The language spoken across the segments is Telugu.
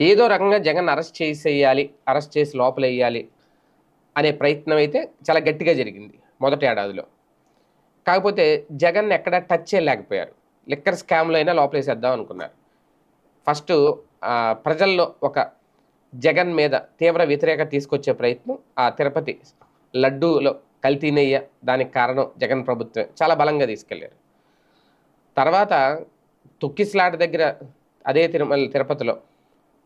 ఏదో రకంగా జగన్ అరెస్ట్ చేసేయాలి అరెస్ట్ చేసి లోపలేయాలి అనే ప్రయత్నం అయితే చాలా గట్టిగా జరిగింది మొదటి ఏడాదిలో. కాకపోతే జగన్ ఎక్కడ టచ్ చేయలేకపోయారు. లిక్కర్ స్కామ్లో అయినా లోపలేసేద్దాం అనుకున్నారు. ఫస్ట్ ప్రజల్లో ఒక జగన్ మీద తీవ్ర వ్యతిరేకత తీసుకొచ్చే ప్రయత్నం ఆ తిరుపతి లడ్డూలో కల్తీనయ్య దానికి కారణం జగన్ ప్రభుత్వం చాలా బలంగా తీసుకెళ్ళారు. తర్వాత తుక్కిస్లాట్ దగ్గర అదే తిరుమల తిరుపతిలో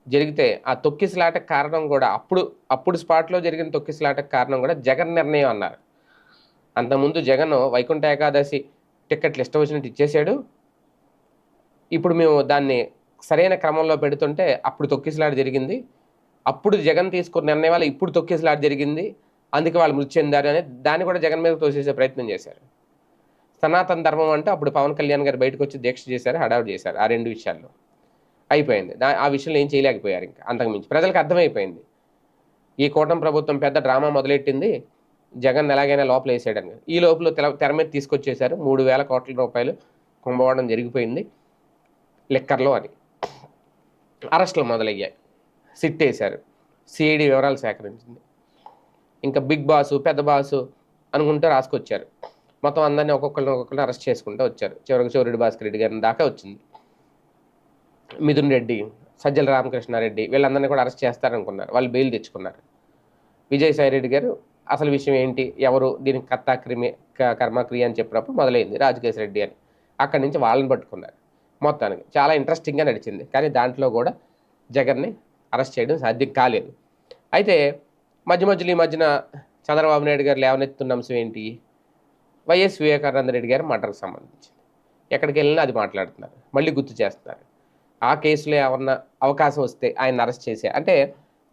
జరిగితే ఆ తొక్కిసలాట కారణం కూడా అప్పుడు అప్పుడు స్పాట్లో జరిగిన తొక్కిసలాటకు కారణం కూడా జగన్ నిర్ణయం అన్నారు. అంతకుముందు జగన్ వైకుంఠ ఏకాదశి టిక్కెట్లు ఇష్టం వచ్చినట్టు ఇచ్చేసాడు. ఇప్పుడు మేము దాన్ని సరైన క్రమంలో పెడుతుంటే అప్పుడు తొక్కిసలాట జరిగింది. అప్పుడు జగన్ తీసుకున్న నిర్ణయం వల్ల ఇప్పుడు తొక్కిసలాట జరిగింది. అందుకే వాళ్ళు మృతి చెందారు అని దాన్ని కూడా జగన్ మీద తోసేసే ప్రయత్నం చేశారు. సనాతన ధర్మం అంటే అప్పుడు పవన్ కళ్యాణ్ గారు బయటకు వచ్చి దీక్ష చేశారు హడావుడు చేశారు ఆ రెండు విషయాల్లో. అయిపోయింది. దా ఆ విషయంలో ఏం చేయలేకపోయారు ఇంకా అంతకుమించి ప్రజలకు అర్థమైపోయింది. ఈ కూటమి ప్రభుత్వం పెద్ద డ్రామా మొదలెట్టింది. జగన్ ఎలాగైనా లోపల వేసేయడానికి ఈ లోపల తెల తెర మీద తీసుకొచ్చేశారు. మూడు వేల కోట్ల రూపాయలు కుంభవాడం జరిగిపోయింది. లెక్కర్లో అని. అరెస్టులు మొదలయ్యాయి. సిట్ వేశారు సిఐడి వివరాలు సేకరించింది. ఇంకా బిగ్ బాసు పెద్ద బాసు అనుకుంటూ రాసుకొచ్చారు. మొత్తం అందరినీ ఒక్కొక్కరిని ఒక్కొక్కరిని అరెస్ట్ చేసుకుంటూ వచ్చారు. చివరికి చౌరెడ్డి భాస్కర్ రెడ్డి గారిని దాకా వచ్చింది. మిథున్ రెడ్డి సజ్జల రామకృష్ణారెడ్డి వీళ్ళందరినీ కూడా అరెస్ట్ చేస్తారనుకున్నారు. వాళ్ళు బెయిల్ తెచ్చుకున్నారు. విజయసాయి రెడ్డి గారు అసలు విషయం ఏంటి? ఎవరు? దీనికి కర్త క్రిమి క- కర్మక్రియ అని చెప్పినప్పుడు మొదలైంది రాజకేశ్ రెడ్డి అని. అక్కడి నుంచి వాళ్ళని పట్టుకున్నారు. మొత్తానికి చాలా ఇంట్రెస్టింగ్గా నడిచింది. కానీ దాంట్లో కూడా జగన్ని అరెస్ట్ చేయడం సాధ్యం కాలేదు. అయితే మధ్య మధ్యలో ఈ మధ్యన చంద్రబాబు నాయుడు గారు లేవనెత్తున్న అంశం ఏంటి? వైఎస్ వివేకానంద రెడ్డి గారి మర్డర్కి సంబంధించి ఎక్కడికి వెళ్ళినా అది మాట్లాడుతున్నారు. మళ్ళీ గుర్తు చేస్తున్నారు. ఆ కేసులో ఏమన్నా అవకాశం వస్తే ఆయన అరెస్ట్ చేసే అంటే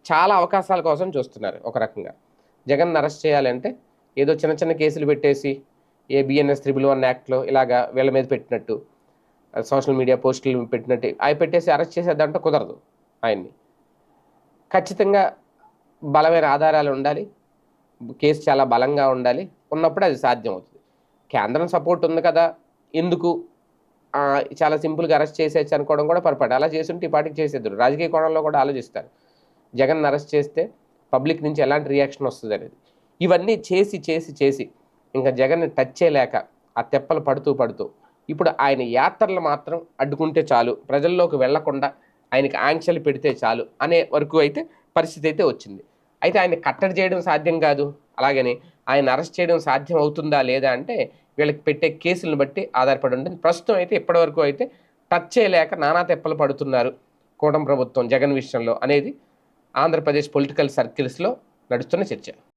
చాలా అవకాశాల కోసం చూస్తున్నారు ఒక రకంగా. జగన్ అరెస్ట్ చేయాలంటే ఏదో చిన్న చిన్న కేసులు పెట్టేసి ఏ బిఎన్ఎస్ త్రిబుల్ వన్ యాక్ట్లో ఇలాగా వీళ్ళ మీద పెట్టినట్టు సోషల్ మీడియా పోస్టులు పెట్టినట్టు అవి పెట్టేసి అరెస్ట్ చేసేదంటే కుదరదు ఆయన్ని. ఖచ్చితంగా బలమైన ఆధారాలు ఉండాలి కేసు చాలా బలంగా ఉండాలి ఉన్నప్పుడు అది సాధ్యం అవుతుంది కేంద్రం సపోర్ట్ ఉంది కదా ఎందుకు చాలా సింపుల్గా అరెస్ట్ చేసేయచ్చు అనుకోవడం కూడా పొరపాటు. అలా చేస్తుంటే ఈ పాటికి చేసేద్దరు. రాజకీయ కోణంలో కూడా ఆలోచిస్తారు. జగన్ అరెస్ట్ చేస్తే పబ్లిక్ నుంచి ఎలాంటి రియాక్షన్ వస్తుంది అనేది. ఇవన్నీ చేసి చేసి చేసి ఇంకా జగన్ని టచ్ చేయలేక ఆ తెప్పలు పడుతూ పడుతూ ఇప్పుడు ఆయన యాత్రలు మాత్రం అడ్డుకుంటే చాలు. ప్రజల్లోకి వెళ్ళకుండా ఆయనకి ఆంక్షలు పెడితే చాలు అనే వరకు అయితే పరిస్థితి అయితే వచ్చింది. అయితే ఆయన కట్టడి చేయడం సాధ్యం కాదు. అలాగని ఆయన అరెస్ట్ చేయడం సాధ్యం అవుతుందా లేదా అంటే వీళ్ళకి పెట్టే కేసులను బట్టి ఆధారపడి ఉంటుంది. ప్రస్తుతం అయితే ఇప్పటివరకు అయితే టచ్ చేయలేక నానా తెప్పలు పడుతున్నారు కూటమి ప్రభుత్వం జగన్ విషయంలో అనేది ఆంధ్రప్రదేశ్ పొలిటికల్ సర్కిల్స్లో నడుస్తున్న చర్చ.